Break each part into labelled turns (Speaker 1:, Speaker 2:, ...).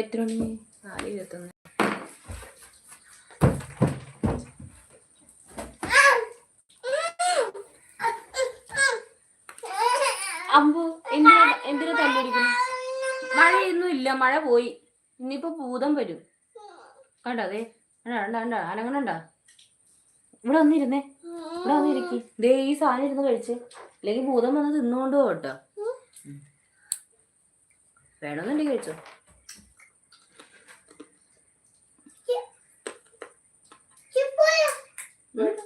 Speaker 1: എത്ര മണി? നാല് ഇരുപത്തൊന്ന്. അമ്പു എന്തിനാ എന്തിനാ തല്ലിരിക്കുന്നു മഴയൊന്നും ഇല്ല മഴ പോയി. ഇനിയിപ്പോ ഭൂതം വരും. കണ്ടോ അതെ കണ്ടോ അനങ്ങണണ്ട ഇവിടെ വന്നിരുന്നേ ഇവിടെ വന്നിരിക്കി. ദേ ഈ സാധനം ഇരുന്ന് കഴിച്ച്. അല്ലെങ്കിൽ ഭൂതം വന്ന് തിന്നുകൊണ്ട് പോകട്ടോ. വേണമെന്നുണ്ടെങ്കിൽ കഴിച്ചോ.
Speaker 2: But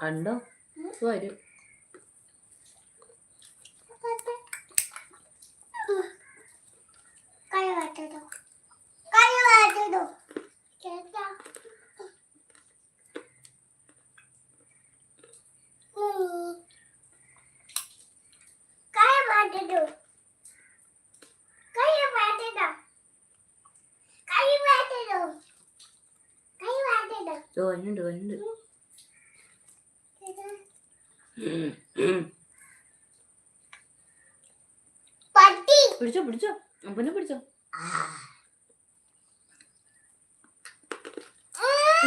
Speaker 2: വാട്ടതോ
Speaker 1: വരും. വരുന്നുണ്ട് വരുന്നുണ്ട് ഉം, ഉം.
Speaker 2: പട്ടി
Speaker 1: പിടിച്ചോ പിടിച്ചോ. പിന്നെ പിടിച്ചോ.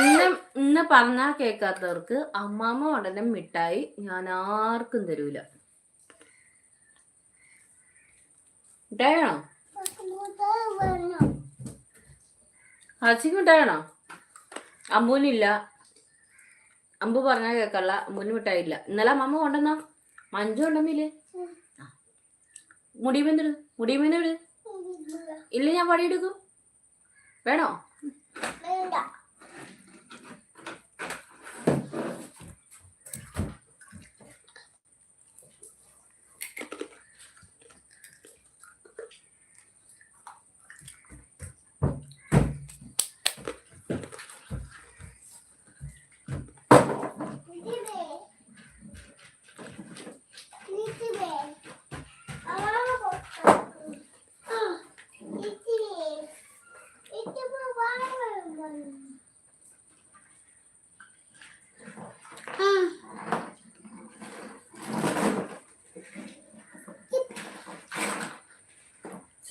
Speaker 1: ഇന്ന് ഇന്ന് പറഞ്ഞാ കേൾക്കാത്തവർക്ക് അമ്മാമ്മ ഉടനെ മിഠായി ഞാൻ ആർക്കും തരൂല. മിഠായിയാണോ? ഹസിക്ക് മിഠായിയാണോ? അമ്പൂനില്ല അമ്പു പറഞ്ഞ കേക്കല്ല അമ്പൂന് മിഠായി ഇല്ല ഇന്നലെ അമ്മമ്മ കൊണ്ടുവന്നോ? മഞ്ജു കൊണ്ടുവന്നില്ലേ. മുടിയുമെന്നിട് മുടിയുമെന്നിട് ഇല്ല. ഞാൻ പണിയെടുക്കും വേണോ?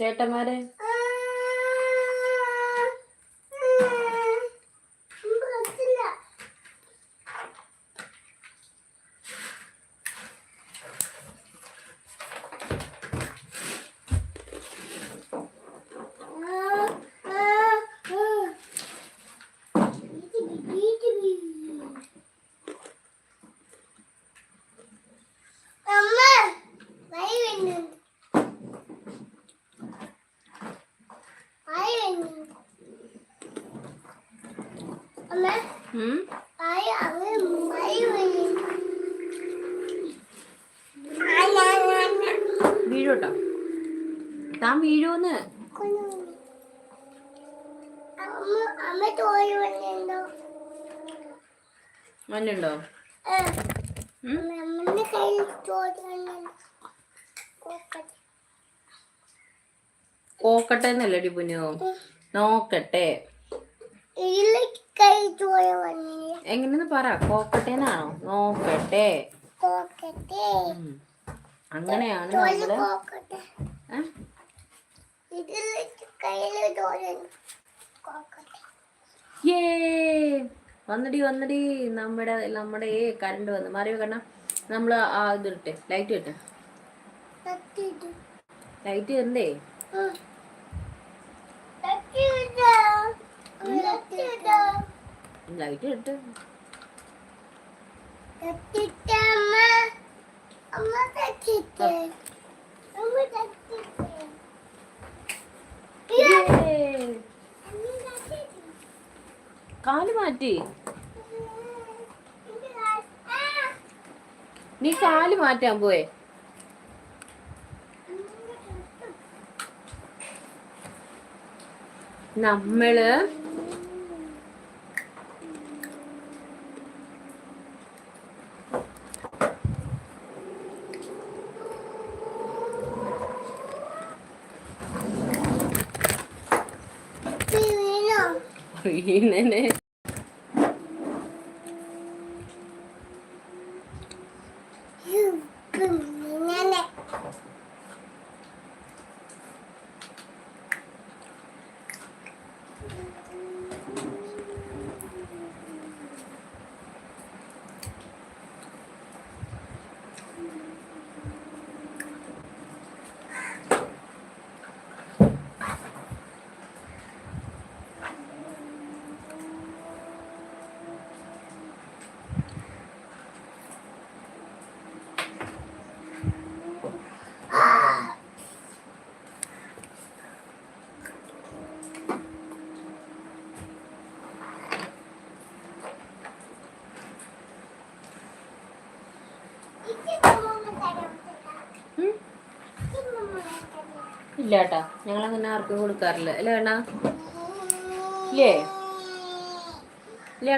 Speaker 2: सेट हमारे।
Speaker 1: വീഴോട്ടോ? താൻ വീഴൂന്ന്? മഞ്ഞുണ്ടോ കോക്കട്ടെ എന്നല്ലടി പുനു നോക്കട്ടെ. എങ്ങനെന്ന് പറ. കോക്കട്ടെ. എന്നാണോ നോക്കട്ടെ. അങ്ങനെയാണ്
Speaker 2: നമ്മൾ
Speaker 1: ഏ? വന്നടി വന്നടി. നമ്മുടെ നമ്മുടെ ഏ കറണ്ട് വന്ന്. മാറി കണ്ണ നമ്മൾ ആ ഇതിട്ടെ ലൈറ്റ് ഇട്ടെ. ലൈറ്റ് എന്തേ? ലൈറ്റ് ഇട്ട്. കാൽ മാറ്റി. നീ കാൽ മാറ്റാൻ പോയേ. നമ്മൾ
Speaker 2: 开
Speaker 1: 呢
Speaker 2: 呢。ഇല്ല കേട്ടാ ഞങ്ങൾ അങ്ങനെ ആർക്കും കൊടുക്കാറില്ല. അല്ലേ ഇല്ലേ? ഇല്ലേ